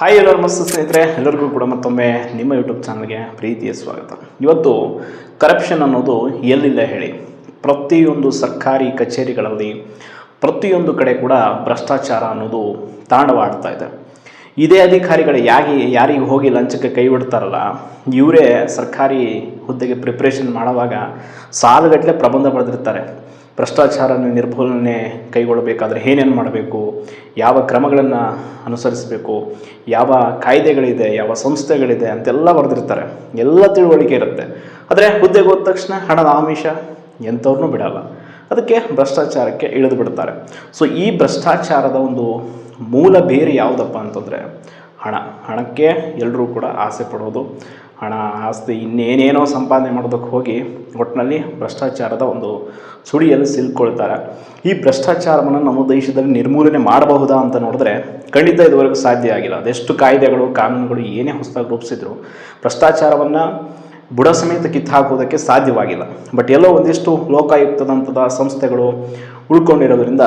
Hi ಎಲ್ಲರೂ ಮಸ್ತ್ ಸ್ನೇಹಿತರೆ, ಎಲ್ಲರಿಗೂ ಕೂಡ ಮತ್ತೊಮ್ಮೆ ನಿಮ್ಮ ಯೂಟ್ಯೂಬ್ ಚಾನಲ್ಗೆ ಪ್ರೀತಿಯ ಸ್ವಾಗತ. ಇವತ್ತು ಕರಪ್ಷನ್ ಅನ್ನೋದು ಎಲ್ಲಿಲ್ಲ ಹೇಳಿ? ಪ್ರತಿಯೊಂದು ಸರ್ಕಾರಿ ಕಚೇರಿಗಳಲ್ಲಿ ಪ್ರತಿಯೊಂದು ಕಡೆ ಕೂಡ ಭ್ರಷ್ಟಾಚಾರ ಅನ್ನೋದು ತಾಂಡವಾಡ್ತಾ ಇದೆ. ಇದೇ ಅಧಿಕಾರಿಗಳು ಯಾಗಿ ಯಾರಿಗೆ ಹೋಗಿ ಲಂಚಕ್ಕೆ ಕೈ ಬಿಡ್ತಾರಲ್ಲ, ಇವರೇ ಸರ್ಕಾರಿ ಹುದ್ದೆಗೆ ಪ್ರಿಪ್ರೇಷನ್ ಮಾಡುವಾಗ ಸಾಲುಗಟ್ಟಲೆ ಪ್ರಬಂಧ ಬರೆದಿರ್ತಾರೆ ಭ್ರಷ್ಟಾಚಾರ ನಿರ್ಮೂಲನೆ ಕೈಗೊಳ್ಳಬೇಕಾದ್ರೆ ಏನೇನು ಮಾಡಬೇಕು, ಯಾವ ಕ್ರಮಗಳನ್ನು ಅನುಸರಿಸಬೇಕು, ಯಾವ ಕಾಯ್ದೆಗಳಿದೆ, ಯಾವ ಸಂಸ್ಥೆಗಳಿದೆ ಅಂತೆಲ್ಲ ಬರೆದಿರ್ತಾರೆ. ಎಲ್ಲ ತಿಳುವಳಿಕೆ ಇರುತ್ತೆ. ಆದರೆ ಹುದ್ದೆಗೆ ಹೋದ ತಕ್ಷಣ ಹಣದ ಆಮಿಷ ಎಂಥವ್ರನ್ನೂ ಬಿಡಲ್ಲ. ಅದಕ್ಕೆ ಭ್ರಷ್ಟಾಚಾರಕ್ಕೆ ಇಳಿದು ಬಿಡ್ತಾರೆ. ಸೊ ಈ ಭ್ರಷ್ಟಾಚಾರದ ಒಂದು ಮೂಲ ಬೇರೆ ಯಾವುದಪ್ಪ ಅಂತಂದರೆ ಹಣ. ಹಣಕ್ಕೆ ಎಲ್ಲರೂ ಕೂಡ ಆಸೆ ಪಡೋದು. ಹಣ, ಆಸ್ತಿ, ಇನ್ನೇನೇನೋ ಸಂಪಾದನೆ ಮಾಡೋದಕ್ಕೆ ಹೋಗಿ ಒಟ್ಟಿನಲ್ಲಿ ಭ್ರಷ್ಟಾಚಾರದ ಒಂದು ಸುಳಿಯಲ್ಲಿ ಸಿಲ್ಕೊಳ್ತಾರೆ. ಈ ಭ್ರಷ್ಟಾಚಾರವನ್ನು ನಮ್ಮ ದೇಶದಲ್ಲಿ ನಿರ್ಮೂಲನೆ ಮಾಡಬಹುದಾ ಅಂತ ನೋಡಿದ್ರೆ ಖಂಡಿತ ಇದುವರೆಗೂ ಸಾಧ್ಯ ಆಗಿಲ್ಲ. ಅದೆಷ್ಟು ಕಾಯ್ದೆಗಳು, ಕಾನೂನುಗಳು ಏನೇ ಹೊಸದಾಗಿ ರೂಪಿಸಿದ್ರು ಭ್ರಷ್ಟಾಚಾರವನ್ನು ಬುಡ ಸಮೇತ ಕಿತ್ತು ಹಾಕೋದಕ್ಕೆ ಸಾಧ್ಯವಾಗಿಲ್ಲ. ಬಟ್ ಎಲ್ಲೋ ಒಂದಿಷ್ಟು ಲೋಕಾಯುಕ್ತದಂಥದ ಸಂಸ್ಥೆಗಳು ಉಳ್ಕೊಂಡಿರೋದ್ರಿಂದ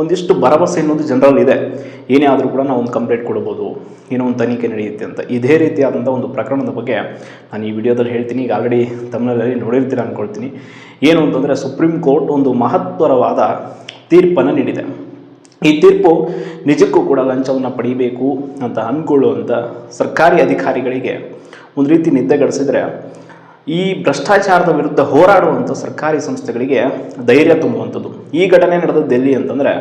ಒಂದಿಷ್ಟು ಭರವಸೆ ಅನ್ನೋದು ಜನರಲ್ಲಿ ಇದೆ. ಏನೇ ಆದರೂ ಕೂಡ ನಾವು ಒಂದು ಕಂಪ್ಲೇಂಟ್ ಕೊಡ್ಬೋದು, ಏನೋ ಒಂದು ತನಿಖೆ ನಡೆಯುತ್ತೆ ಅಂತ. ಇದೇ ರೀತಿಯಾದಂಥ ಒಂದು ಪ್ರಕರಣದ ಬಗ್ಗೆ ನಾನು ಈ ವಿಡಿಯೋದಲ್ಲಿ ಹೇಳ್ತೀನಿ. ಈಗ ಆಲ್ರೆಡಿ ತಮಿಳಲ್ಲಿ ನೋಡಿರ್ತೀರ ಅಂದ್ಕೊಳ್ತೀನಿ ಏನು ಅಂತಂದರೆ ಸುಪ್ರೀಂ ಕೋರ್ಟ್ ಒಂದು ಮಹತ್ವರವಾದ ತೀರ್ಪನ್ನು ನೀಡಿದೆ. ಈ ತೀರ್ಪು ನಿಜಕ್ಕೂ ಕೂಡ ಲಂಚವನ್ನು ಪಡಿಬೇಕು ಅಂತ ಅಂದ್ಕೊಳ್ಳುವಂಥ ಸರ್ಕಾರಿ ಅಧಿಕಾರಿಗಳಿಗೆ ಒಂದು ರೀತಿ ನಿದ್ದೆಗಡಿಸಿದರೆ ಈ ಭ್ರಷ್ಟಾಚಾರದ ವಿರುದ್ಧ ಹೋರಾಡುವಂಥ ಸರ್ಕಾರಿ ಸಂಸ್ಥೆಗಳಿಗೆ ಧೈರ್ಯ ತುಂಬುವಂಥದ್ದು. ಈ ಘಟನೆ ನಡೆದದ್ದು ಡೆಲ್ಲಿ ಅಂತಂದರೆ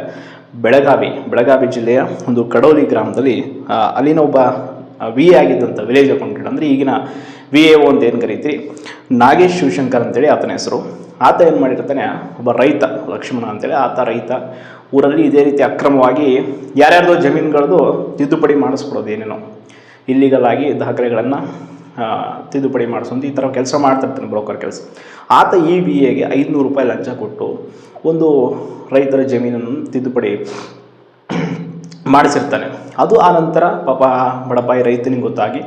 ಬೆಳಗಾವಿ ಬೆಳಗಾವಿ ಜಿಲ್ಲೆಯ ಒಂದು ಕಡೋಲಿ ಗ್ರಾಮದಲ್ಲಿ ಅಲ್ಲಿನ ಒಬ್ಬ ವಿ ಎ ಆಗಿದ್ದಂಥ ವಿಲೇಜ್ ಅಕೌಂಟೆಂಟ್ ಅಂದರೆ ಈಗಿನ ವಿ ಎ ಒ ಅಂತ ಏನು ಕರೀತೀರಿ? ನಾಗೇಶ್ ಶಿವಶಂಕರ್ ಅಂತೇಳಿ ಆತನ ಹೆಸರು. ಆತ ಏನು ಮಾಡಿರ್ತಾನೆ? ಒಬ್ಬ ರೈತ, ಲಕ್ಷ್ಮಣ ಅಂತೇಳಿ ಆತ ರೈತ. ಊರಲ್ಲಿ ಇದೇ ರೀತಿ ಅಕ್ರಮವಾಗಿ ಯಾರ್ಯಾರ್ದೋ ಜಮೀನುಗಳದ್ದು ತಿದ್ದುಪಡಿ ಮಾಡಿಸ್ಕೊಡೋದು ಏನೇನೋ. ಇಲ್ಲಿಗಲ್ ಆಗಿ ದಾಖಲೆಗಳನ್ನು ತಿದ್ದುಪಡಿ ಮಾಡಿಸೋದು ಈ ಥರ ಕೆಲಸ ಮಾಡ್ತಿರ್ತಾನೆ ಬ್ರೋಕರ್ ಕೆಲಸ. ಆತ ಈ ಬಿ ಎಗೆ ಐದುನೂರು ರೂಪಾಯಿ ಲಂಚ ಕೊಟ್ಟು ಒಂದು ರೈತರ ಜಮೀನನ್ನು ತಿದ್ದುಪಡಿ ಮಾಡಿಸಿರ್ತಾನೆ. ಅದು ಆ ನಂತರ ಪಾಪ ಬಡಪಾಯಿ ರೈತನಿಗೆ ಗೊತ್ತಾಗಿ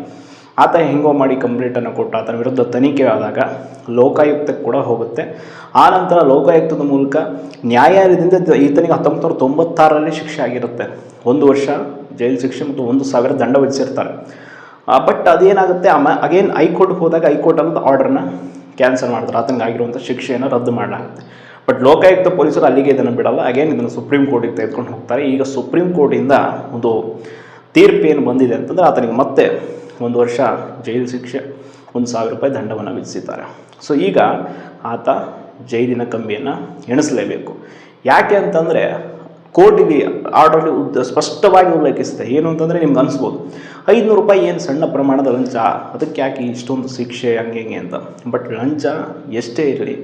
ಆತ ಹೆಂಗೋ ಮಾಡಿ ಕಂಪ್ಲೇಂಟನ್ನು ಕೊಟ್ಟು ಆತನ ವಿರುದ್ಧ ತನಿಖೆ ಆದಾಗ ಲೋಕಾಯುಕ್ತಕ್ಕೆ ಕೂಡ ಹೋಗುತ್ತೆ. ಆ ನಂತರ ಲೋಕಾಯುಕ್ತದ ಮೂಲಕ ನ್ಯಾಯಾಲಯದಿಂದ ಈತನಿಗೆ ಹತ್ತೊಂಬತ್ತು ನೂರ ತೊಂಬತ್ತಾರರಲ್ಲಿ ಶಿಕ್ಷೆ ಆಗಿರುತ್ತೆ. ಒಂದು ವರ್ಷ ಜೈಲು ಶಿಕ್ಷೆ ಮತ್ತು ಒಂದು ಸಾವಿರ ದಂಡ ವಿಧಿಸಿರ್ತಾರೆ. ಬಟ್ ಅದೇನಾಗುತ್ತೆ? ಆಮ ಅಗೇನ್ ಹೈಕೋರ್ಟ್ಗೆ ಹೋದಾಗ ಹೈಕೋರ್ಟ್ ಅನ್ನೋದು ಆರ್ಡ್ರನ್ನ ಕ್ಯಾನ್ಸಲ್ ಮಾಡ್ತಾರೆ ಆತನಿಗೆ ಆಗಿರುವಂಥ ಶಿಕ್ಷೆಯನ್ನು ರದ್ದು ಮಾಡಲಾಗುತ್ತೆ. ಬಟ್ ಲೋಕಾಯುಕ್ತ ಪೊಲೀಸರು ಅಲ್ಲಿಗೆ ಇದನ್ನು ಬಿಡಲ್ಲ. ಅಗೇನ್ ಇದನ್ನು ಸುಪ್ರೀಂ ಕೋರ್ಟಿಗೆ ತೆಗೆದುಕೊಂಡು ಹೋಗ್ತಾರೆ. ಈಗ ಸುಪ್ರೀಂ ಕೋರ್ಟಿಂದ ಒಂದು ತೀರ್ಪು ಏನು ಬಂದಿದೆ ಅಂತಂದರೆ ಆತನಿಗೆ ಮತ್ತೆ ಒಂದು ವರ್ಷ ಜೈಲು ಶಿಕ್ಷೆ, ಒಂದು ಸಾವಿರ ರೂಪಾಯಿ ದಂಡವನ್ನು ವಿಧಿಸಿದ್ದಾರೆ. ಸೊ ಈಗ ಆತ ಜೈಲಿನ ಕಂಬಿಯನ್ನು ಎಣಿಸಲೇಬೇಕು. ಯಾಕೆ ಅಂತಂದರೆ ಕೋರ್ಟಿಗೆ ಆರ್ಡರ್ಲಿ ಉದ್ದ ಸ್ಪಷ್ಟವಾಗಿ ಉಲ್ಲೇಖಿಸುತ್ತೆ. ಏನು ಅಂತಂದರೆ ನಿಮ್ಗೆ ಅನಿಸ್ಬೋದು. ಐದುನೂರು ರೂಪಾಯಿ ಏನು ಸಣ್ಣ ಪ್ರಮಾಣದ ಲಂಚ? ಅದಕ್ಕೆ ಯಾಕೆ ಇಷ್ಟೊಂದು ಶಿಕ್ಷೆ ಹಂಗೆ ಹಿಂಗೆ ಅಂತ? ಬಟ್ ಲಂಚ ಎಷ್ಟೇ ಇರಲಿ,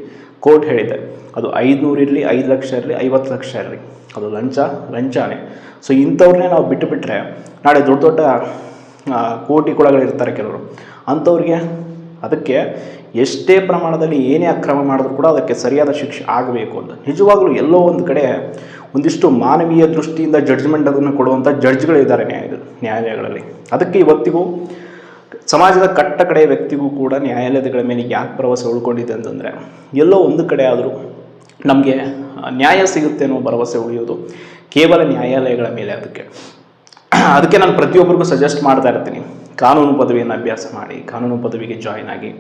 ಕೋರ್ಟ್ ಹೇಳಿದೆ, ಅದು ಐದುನೂರು ಇರಲಿ, ಐದು ಲಕ್ಷ ಇರಲಿ, ಐವತ್ತು ಲಕ್ಷ ಇರಲಿ. ಅದು ಲಂಚ, ಲಂಚನೇ. ಸೊ ಇಂಥವ್ರನ್ನೇ ನಾವು ಬಿಟ್ಟು ಬಿಟ್ಟರೆ ನಾಳೆ ದೊಡ್ಡ ದೊಡ್ಡ ಕೋಟಿ ಕೊಳಗಳಿರ್ತಾರೆ ಕೆಲವರು. ಅಂಥವ್ರಿಗೆ ಅದಕ್ಕೆ ಎಷ್ಟೇ ಪ್ರಮಾಣದಲ್ಲಿ ಏನೇ ಅಕ್ರಮ ಮಾಡಿದ್ರು ಕೂಡ ಅದಕ್ಕೆ ಸರಿಯಾದ ಶಿಕ್ಷೆ ಆಗಬೇಕು ಅಂತ. ನಿಜವಾಗ್ಲೂ ಎಲ್ಲೋ ಒಂದು ಕಡೆ ಒಂದಿಷ್ಟು ಮಾನವೀಯ ದೃಷ್ಟಿಯಿಂದ ಜಡ್ಜ್ಮೆಂಟ್ ಅದನ್ನು ಕೊಡುವಂಥ ಜಡ್ಜ್ಗಳಿದ್ದಾರೆ ನ್ಯಾಯ, ನ್ಯಾಯಾಲಯಗಳಲ್ಲಿ. ಅದಕ್ಕೆ ಇವತ್ತಿಗೂ ಸಮಾಜದ ಕಟ್ಟ ಕಡೆಯ ವ್ಯಕ್ತಿಗೂ ಕೂಡ ನ್ಯಾಯಾಲಯಗಳ ಮೇಲೆ ಯಾಕೆ ಭರವಸೆ ಉಳ್ಕೊಂಡಿದೆ ಅಂತಂದರೆ, ಎಲ್ಲೋ ಒಂದು ಕಡೆ ಆದರೂ ನಮಗೆ ನ್ಯಾಯ ಸಿಗುತ್ತೆ ಅನ್ನೋ ಭರವಸೆ ಉಳಿಯೋದು ಕೇವಲ ನ್ಯಾಯಾಲಯಗಳ ಮೇಲೆ ಅದಕ್ಕೆ. ಅದಕ್ಕೆ ನಾನು ಪ್ರತಿಯೊಬ್ಬರಿಗೂ ಸಜೆಸ್ಟ್ ಮಾಡ್ತಾ ಇರ್ತೀನಿ. ಕಾನೂನು ಪದವಿಯನ್ನು ಅಭ್ಯಾಸ ಮಾಡಿ, ಕಾನೂನು ಪದವಿಗೆ ಜಾಯ್ನ್ ಆಗಿ.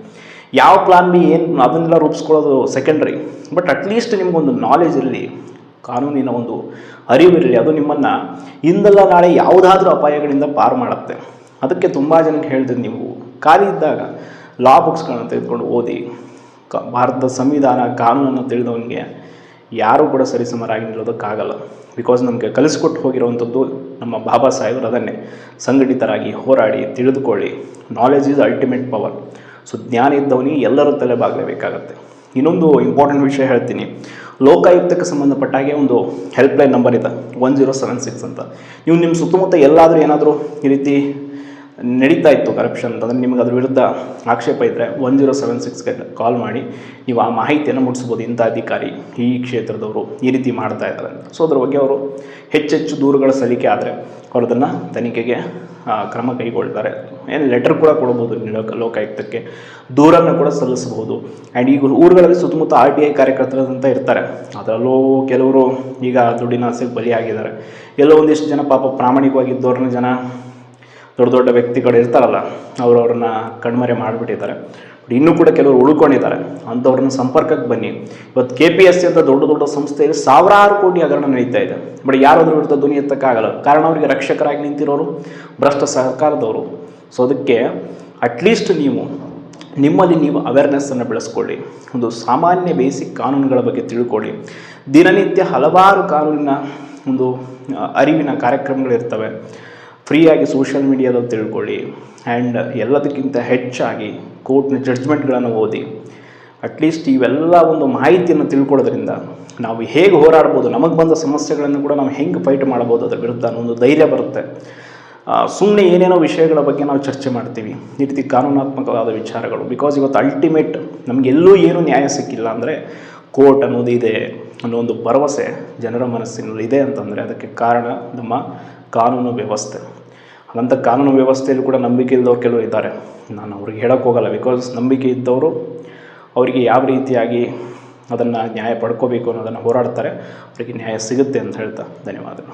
ಯಾವ ಪ್ಲಾನ್ ಬಿ ಏನು, ಅದನ್ನೆಲ್ಲ ರೂಪಿಸ್ಕೊಳ್ಳೋದು ಸೆಕೆಂಡ್ರಿ ಬಟ್ ಅಟ್ಲೀಸ್ಟ್ ನಿಮಗೊಂದು ನಾಲೆಜ್ ಇರಲಿ ಕಾನೂನಿನ ಒಂದು ಅರಿವಿರಲಿ, ಅದು ನಿಮ್ಮನ್ನು ಇಂದಲ್ಲ ನಾಳೆ ಯಾವುದಾದ್ರೂ ಅಪಾಯಗಳಿಂದ ಪಾರು ಮಾಡುತ್ತೆ. ಅದಕ್ಕೆ ತುಂಬ ಜನಕ್ಕೆ ಹೇಳ್ತೀನಿ ನೀವು, ಖಾಲಿ ಇದ್ದಾಗ ಲಾ ಬುಕ್ಸ್ಗಳನ್ನು ತೆಗೆದುಕೊಂಡು ಓದಿ, ಕ, ಭಾರತದ ಸಂವಿಧಾನ ಕಾನೂನನ್ನು ತಿಳಿದವನಿಗೆ ಯಾರೂ ಕೂಡ ಸರಿಸಮರಾಗಿ ನಿಲ್ಲೋದಕ್ಕಾಗಲ್ಲ. ಬಿಕಾಸ್ ನಮಗೆ ಕಲಿಸ್ಕೊಟ್ಟು ಹೋಗಿರುವಂಥದ್ದು ನಮ್ಮ ಬಾಬಾ ಸಾಹೇಬರು ಅದನ್ನೇ. ಸಂಘಟಿತರಾಗಿ ಹೋರಾಡಿ, ತಿಳಿದುಕೊಳ್ಳಿ. Knowledge is ultimate power so ಜ್ಞಾನ ಇದ್ದವನಿಗೆ ಎಲ್ಲರೂ ತಲೆ ಬಾಗಲೇಬೇಕಾಗತ್ತೆ ಇನ್ನೊಂದು ಇಂಪಾರ್ಟೆಂಟ್ ವಿಷಯ ಹೇಳ್ತೀನಿ. ಲೋಕಾಯುಕ್ತಕ್ಕೆ ಸಂಬಂಧಪಟ್ಟ ಹಾಗೆ ಒಂದು ಹೆಲ್ಪ್ಲೈನ್ ನಂಬರ್ ಇದೆ ಒನ್ ಜೀರೋ ಸೆವೆನ್ ಸಿಕ್ಸ್ ಅಂತ. ನೀವು ನಿಮ್ಮ ಸುತ್ತಮುತ್ತ ಎಲ್ಲಾದರೂ ಏನಾದರೂ ಈ ರೀತಿ ನಡೀತಾ ಇತ್ತು ಕರಪ್ಷನ್ ಅಂತಂದರೆ ನಿಮಗೆ ಅದ್ರ ವಿರುದ್ಧ ಆಕ್ಷೇಪ ಇದ್ದರೆ ಒನ್ ಜೀರೋ ಸೆವೆನ್ ಸಿಕ್ಸ್ಗೆ ಕಾಲ್ ಮಾಡಿ, ನೀವು ಆ ಮಾಹಿತಿಯನ್ನು ಮುಟ್ಟಿಸ್ಬೋದು ಇಂಥ ಅಧಿಕಾರಿ ಈ ಕ್ಷೇತ್ರದವರು ಈ ರೀತಿ ಮಾಡ್ತಾ ಇದ್ದಾರೆ ಸೊ ಅದ್ರ ಬಗ್ಗೆ ಅವರು ಹೆಚ್ಚೆಚ್ಚು ದೂರುಗಳ ಸಲ್ಲಿಕೆ ಆದರೆ ಅವರದನ್ನು ತನಿಖೆಗೆ ಕ್ರಮ ಕೈಗೊಳ್ತಾರೆ. ಏನು ಲೆಟರ್ ಕೂಡ ಕೊಡ್ಬೋದು ಲೋಕ ಲೋಕಾಯುಕ್ತಕ್ಕೆ. ದೂರನ್ನು ಕೂಡ ಸಲ್ಲಿಸಬಹುದು. ಆ್ಯಂಡ್ ಈಗ ಊರುಗಳಲ್ಲಿ ಸುತ್ತಮುತ್ತ ಆರ್ ಟಿ ಐ ಕಾರ್ಯಕರ್ತರಂತ ಇರ್ತಾರೆ. ಅದರಲ್ಲೂ ಕೆಲವರು ಈಗ ದುಡ್ಡಿನ ಆಸೆಗೆ ಬಲಿಯಾಗಿದ್ದಾರೆ. ಎಲ್ಲೋ ಒಂದಿಷ್ಟು ಜನ ಪಾಪ ಪ್ರಾಮಾಣಿಕವಾಗಿದ್ದವ್ರನ್ನ ಜನ ದೊಡ್ಡ ದೊಡ್ಡ ವ್ಯಕ್ತಿಗಳು ಇರ್ತಾರಲ್ಲ, ಅವರವ್ರನ್ನ ಕಣ್ಮರೆ ಮಾಡಿಬಿಟ್ಟಿದ್ದಾರೆ. ಬಟ್ ಇನ್ನೂ ಕೂಡ ಕೆಲವರು ಉಳ್ಕೊಂಡಿದ್ದಾರೆ. ಅಂಥವ್ರನ್ನ ಸಂಪರ್ಕಕ್ಕೆ ಬನ್ನಿ. ಇವತ್ತು ಕೆ ಪಿ ಎಸ್ ಸಿ ಅಂತ ದೊಡ್ಡ ದೊಡ್ಡ ಸಂಸ್ಥೆಯಲ್ಲಿ ಸಾವಿರಾರು ಕೋಟಿ ಹಗರಣ ನಡೀತಾ ಇದೆ. ಬಟ್ ಯಾರಾದರೂ ವಿರುದ್ಧ ಧ್ವನಿ ಎತ್ತಕ್ಕಾಗಲ್ಲ. ಕಾರಣ ಅವರಿಗೆ ರಕ್ಷಕರಾಗಿ ನಿಂತಿರೋರು, ಭ್ರಷ್ಟ ಸರ್ಕಾರದವರು ಸೊ ಅದಕ್ಕೆ ಅಟ್ಲೀಸ್ಟ್ ನೀವು, ನಿಮ್ಮಲ್ಲಿ ನೀವು ಅವೇರ್ನೆಸ್ಸನ್ನು ಬೆಳೆಸ್ಕೊಳ್ಳಿ. ಒಂದು ಸಾಮಾನ್ಯ ಬೇಸಿಕ್ ಕಾನೂನುಗಳ ಬಗ್ಗೆ ತಿಳ್ಕೊಳ್ಳಿ. ದಿನನಿತ್ಯ ಹಲವಾರು ಕಾನೂನಿನ ಒಂದು ಅರಿವಿನ ಕಾರ್ಯಕ್ರಮಗಳಿರ್ತವೆ. ಫ್ರೀಯಾಗಿ ಸೋಷಿಯಲ್ ಮೀಡಿಯಾದಲ್ಲಿ ತಿಳ್ಕೊಳ್ಳಿ. ಆ್ಯಂಡ್ ಎಲ್ಲದಕ್ಕಿಂತ ಹೆಚ್ಚಾಗಿ ಕೋರ್ಟ್ನ ಜಡ್ಜ್ಮೆಂಟ್ಗಳನ್ನು ಓದಿ. ಅಟ್ಲೀಸ್ಟ್ ಇವೆಲ್ಲ ಒಂದು ಮಾಹಿತಿಯನ್ನು ತಿಳ್ಕೊಳ್ಳೋದ್ರಿಂದ ನಾವು ಹೇಗೆ ಹೋರಾಡ್ಬೋದು, ನಮಗೆ ಬಂದ ಸಮಸ್ಯೆಗಳನ್ನು ಕೂಡ ನಾವು ಹೆಂಗೆ ಫೈಟ್ ಮಾಡ್ಬೋದು ಅದರ ವಿರುದ್ಧ ಒಂದು ಧೈರ್ಯ ಬರುತ್ತೆ. ಸುಮ್ಮನೆ ಏನೇನೋ ವಿಷಯಗಳ ಬಗ್ಗೆ ನಾವು ಚರ್ಚೆ ಮಾಡ್ತೀವಿ. ಈ ರೀತಿ ಕಾನೂನಾತ್ಮಕವಾದ ವಿಚಾರಗಳು. ಬಿಕಾಸ್ ಇವತ್ತು ಅಲ್ಟಿಮೇಟ್ ನಮಗೆಲ್ಲೂ ಏನೂ ನ್ಯಾಯ ಸಿಕ್ಕಿಲ್ಲ ಅಂದರೆ ಕೋರ್ಟ್ ಅನ್ನೋದು ಇದೆ ಅನ್ನೋ ಒಂದು ಭರವಸೆ ಜನರ ಮನಸ್ಸಿನಲ್ಲಿ ಇದೆ ಅಂತಂದರೆ ಅದಕ್ಕೆ ಕಾರಣ ನಮ್ಮ ಕಾನೂನು ವ್ಯವಸ್ಥೆ. ಅದಂಥ ಕಾನೂನು ವ್ಯವಸ್ಥೆಯಲ್ಲೂ ಕೂಡ ನಂಬಿಕೆ ಇಲ್ಲದವ್ರು ಕೆಲವರು ಇದ್ದಾರೆ. ನಾನು ಅವ್ರಿಗೆ ಹೇಳೋಕ್ಕೆ ಹೋಗಲ್ಲ. ಬಿಕಾಸ್ ನಂಬಿಕೆ ಇದ್ದವರು ಅವರಿಗೆ ಯಾವ ರೀತಿಯಾಗಿ ಅದನ್ನು ನ್ಯಾಯ ಪಡ್ಕೋಬೇಕು ಅನ್ನೋದನ್ನು ಹೋರಾಡ್ತಾರೆ. ಅವರಿಗೆ ನ್ಯಾಯ ಸಿಗುತ್ತೆ ಅಂತ ಹೇಳ್ತಾ ಧನ್ಯವಾದಗಳು.